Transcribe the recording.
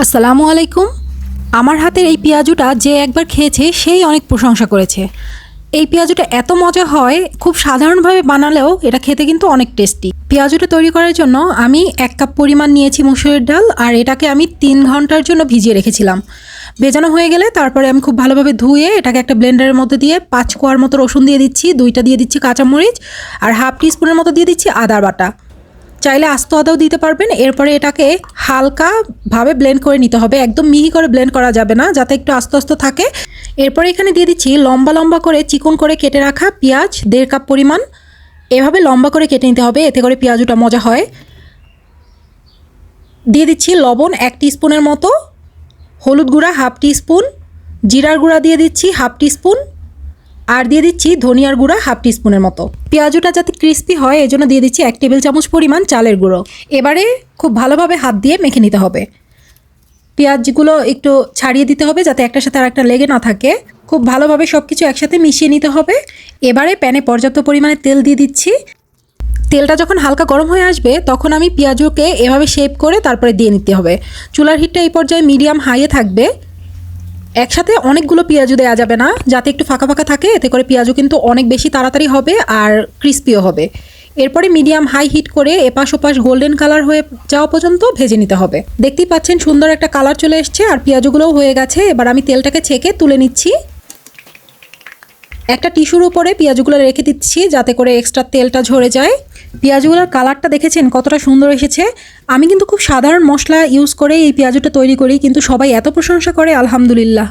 আসসালামু আলাইকুম। আমার হাতের এই পেঁয়াজুটা যে একবার খেয়েছে, সেই অনেক প্রশংসা করেছে। এই পেঁয়াজুটা এত মজা হয়, খুব সাধারণভাবে বানালেও এটা খেতে কিন্তু অনেক টেস্টি। পেঁয়াজুটা তৈরি করার জন্য আমি এক কাপ পরিমাণ নিয়েছি মুসুরের ডাল, আর এটাকে আমি তিন ঘণ্টার জন্য ভিজিয়ে রেখেছিলাম। ভেজানো হয়ে গেলে তারপরে আমি খুব ভালোভাবে ধুয়ে এটাকে একটা ব্লেন্ডারের মধ্যে দিয়ে পাঁচ কোয়ার মতো রসুন দিয়ে দিচ্ছি, দুইটা দিয়ে দিচ্ছি কাঁচামরিচ, আর হাফ টিস্পুনের মতো দিয়ে দিচ্ছি আদা বাটা। চাইলে আস্ত আদাও দিতে পারবেন। এরপরে এটাকে হালকাভাবে ব্লেন্ড করে নিতে হবে। একদম মিহি করে ব্লেন্ড করা যাবে না, যাতে একটু আস্তে আস্তে থাকে। এরপরে এখানে দিয়ে দিচ্ছি লম্বা লম্বা করে চিকন করে কেটে রাখা পেঁয়াজ, দেড় কাপ পরিমাণ। এভাবে লম্বা করে কেটে নিতে হবে, এতে করে পেঁয়াজুটা মজা হয়। দিয়ে দিচ্ছি লবণ এক স্পুনের মতো, হলুদ গুঁড়া হাফ স্পুন জিরার গুঁড়া দিয়ে দিচ্ছি হাফ স্পুন আর দিয়ে দিচ্ছি ধনিয়ার গুঁড়া হাফ টিস্পুনের মতো। পেঁয়াজুটা যাতে ক্রিস্পি হয়, এজন্য দিয়ে দিচ্ছি এক টেবিল চামচ পরিমাণ চালের গুঁড়ো। এবারে খুব ভালোভাবে হাত দিয়ে মেখে নিতে হবে। পেঁয়াজগুলো একটু ছাড়িয়ে দিতে হবে যাতে একটার সাথে আর একটা লেগে না থাকে। খুব ভালোভাবে সব কিছু একসাথে মিশিয়ে নিতে হবে। এবারে প্যানে পর্যাপ্ত পরিমাণে তেল দিয়ে দিচ্ছি। তেলটা যখন হালকা গরম হয়ে আসবে, তখন আমি পেঁয়াজুকে এভাবে শেপ করে তারপরে দিয়ে নিতে হবে। চুলার হিটটা এই পর্যায়ে মিডিয়াম হাইয়ে থাকবে। একসাথে অনেকগুলো পেঁয়াজু দেওয়া যাবে না। যাতে একটু ফাঁকা ফাঁকা থাকে, এতে করে পেঁয়াজু কিন্তু অনেক বেশি তাড়াতাড়ি হবে আর ক্রিস্পিও হবে। এরপরে মিডিয়াম হাই হিট করে এপাশ ওপাশ গোল্ডেন কালার হয়ে যাওয়া পর্যন্ত ভেজে নিতে হবে। দেখতেই পাচ্ছেন সুন্দর একটা কালার চলে এসছে আর পেঁয়াজুগুলোও হয়ে গেছে। এবার আমি তেলটাকে ছেঁকে তুলে নিচ্ছি। একটা টিস্যুর উপরে পেঁয়াজগুলো রেখে দিচ্ছি, যাতে করে এক্সট্রা তেলটা ঝরে যায়। পেঁয়াজগুলোর কালারটা দেখেছেন কতটা সুন্দর এসেছে। আমি কিন্তু খুব সাধারণ মশলা ইউজ করে এই পেঁয়াজটা তৈরি করি, কিন্তু সবাই এত প্রশংসা করে, আলহামদুলিল্লাহ।